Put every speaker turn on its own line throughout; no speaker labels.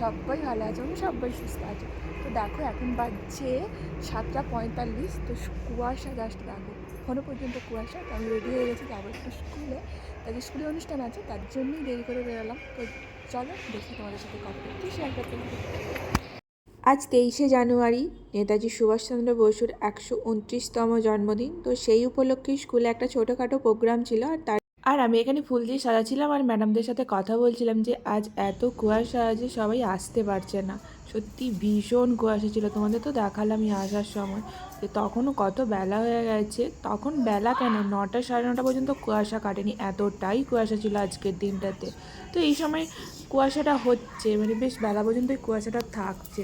সবাই ভালো আছে, আমি সবাই সুস্থ আছে। তো দেখো, এখন বাজছে সাতটা পঁয়তাল্লিশ, তো কুয়াশা জাস্ট দেখো। এখনও পর্যন্ত কুয়াশা, তো আমি রেডি হয়ে গেছি যাব একটু স্কুলে তাদের স্কুলে অনুষ্ঠান আছে, তার জন্যই দেরি করে বেরোলাম। তো চলো, দেখি তোমাদের সাথে কথা একটু শেয়ার করতে আজ তেইশে জানুয়ারি, নেতাজি সুভাষচন্দ্র বসুর একশো উনত্রিশতম জন্মদিন। তো সেই উপলক্ষে স্কুলে একটা ছোটোখাটো প্রোগ্রাম ছিল আর তার আর আমি এখানে ফুল দিয়ে সাজাচ্ছিলাম আর ম্যাডামদের সাথে কথা বলছিলাম যে আজ এত কুয়াশা যে সবাই আসতে পারছে না। সত্যি ভীষণ কুয়াশা ছিল। তোমাদের তো দেখালামই আসার সময়। যে তখনও কত বেলা হয়ে গেছে। তখন বেলা কেন? নটা সাড়ে নটা পর্যন্ত কুয়াশা কাটেনি। এতটাই কুয়াশা ছিল আজকের দিনটাতে। তো এই সময় কুয়াশাটা হচ্ছে। মানে বেশ বেলা পর্যন্তই কুয়াশাটা থাকছে।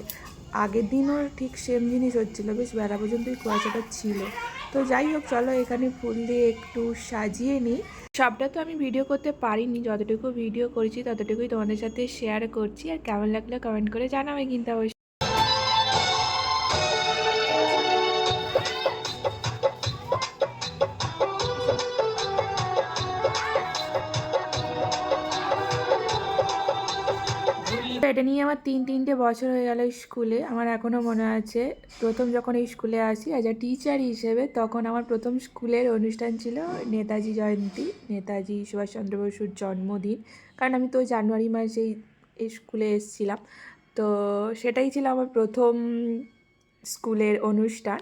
আগের দিনও ঠিক সেম জিনিস হচ্ছিল। বেশ বেলা পর্যন্তই কুয়াশাটা ছিল। তো যাই হোক, চলো এখানে ফুল দিয়ে একটু সাজিয়ে নিই। সবটা তো আমি ভিডিও করতে পারিনি, যতটুকু ভিডিও করেছি ততটুকুই তোমাদের সাথে শেয়ার করছি। আর কেমন লাগল কমেন্ট করে জানাবে কিন্তু অবশ্যই। এটা নিয়ে আমার তিন, তিনটে বছর হয়ে গেল স্কুলে। আমার এখনও মনে আছে, প্রথম যখন এই স্কুলে আসি অ্যাজ আ টিচার হিসেবে তখন আমার প্রথম স্কুলের অনুষ্ঠান ছিল নেতাজি জয়ন্তী, নেতাজি সুভাষচন্দ্র বসুর জন্মদিন। কারণ আমি তো জানুয়ারি মাসেই এই স্কুলে এসেছিলাম। তো সেটাই ছিল আমার প্রথম স্কুলের অনুষ্ঠান।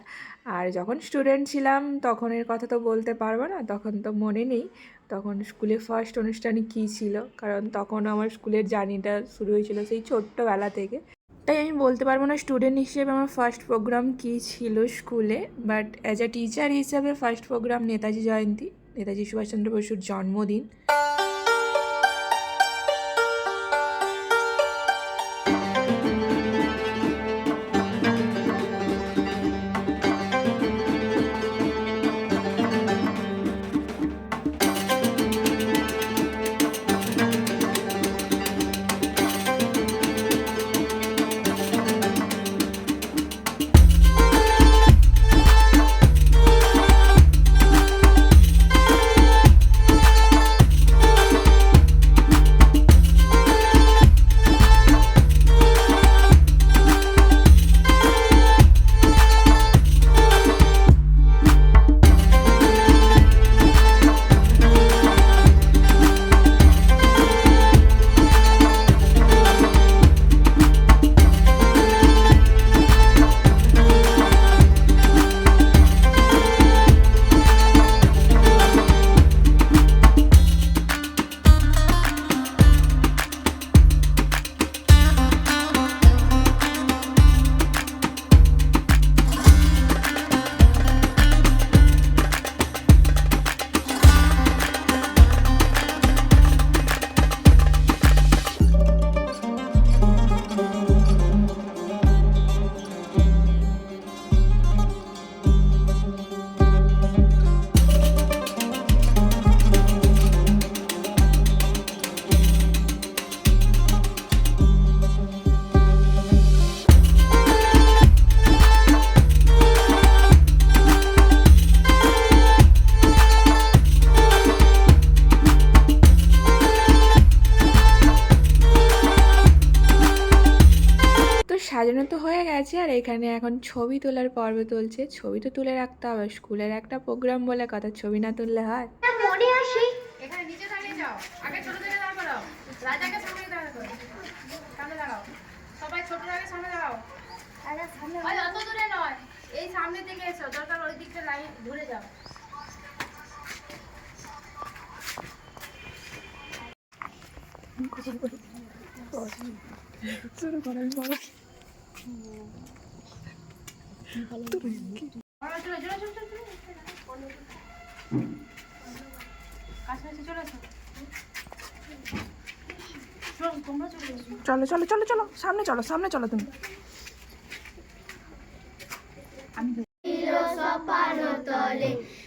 আর যখন স্টুডেন্ট ছিলাম, তখনের কথা তো বলতে পারব না, তখন তো মনে নেই, তখন স্কুলে ফার্স্ট অনুষ্ঠানে কী ছিল? কারণ তখন আমার স্কুলের জার্নিটা শুরু হয়েছিল সেই ছোট্টবেলা থেকে। তাই আমি বলতে পারব না স্টুডেন্ট হিসেবে আমার ফার্স্ট প্রোগ্রাম কী ছিল স্কুলে বাট অ্যাজ আ টিচার হিসেবে ফার্স্ট প্রোগ্রাম নেতাজি জয়ন্তী, নেতাজি সুভাষচন্দ্র বসুর জন্মদিন। সাজানো তো হয়ে গেছে আর এখানে এখন ছবি তোলার পর্ব চলছে ছবি তো তুলে রাখতে হবে স্কুলের একটা প্রোগ্রাম বলে কথা ছবি না তুললে হয়।
মনে আসে
এখানে নিচে দাঁড়িয়ে যাও। আগে ছোট থেকে দাঁড় করাও। রাজাকে সামনে দাঁড় করো সামনে দাঁড়াও। সবাই ছোট আগে সামনে দাঁড়াও।
আরে সামনে
ওই অত দূরে নয়। এই সামনে থেকে এসো। দরকার ওই দিকটা লাইন ঘুরে যাও। চলো, চলো, চলো। চলো
সামনে চলো সামনে চলো তুমি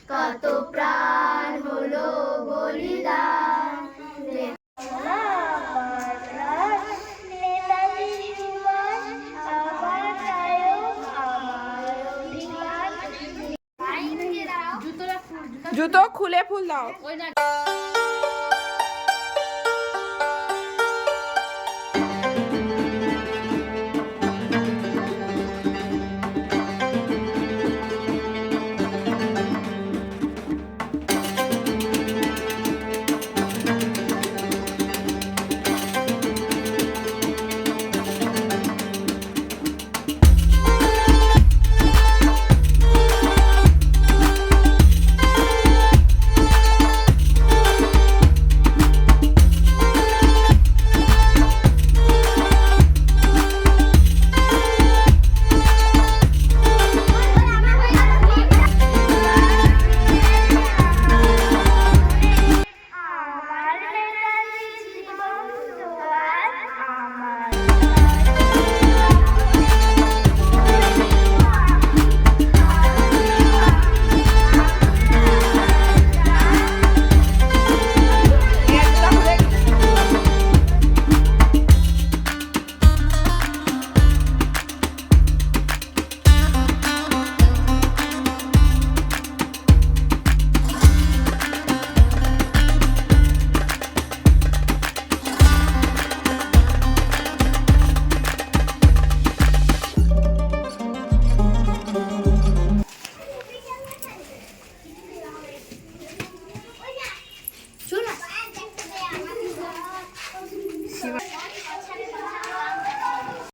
কত প্রাণ
জুতো
খুলে ফুল দাও।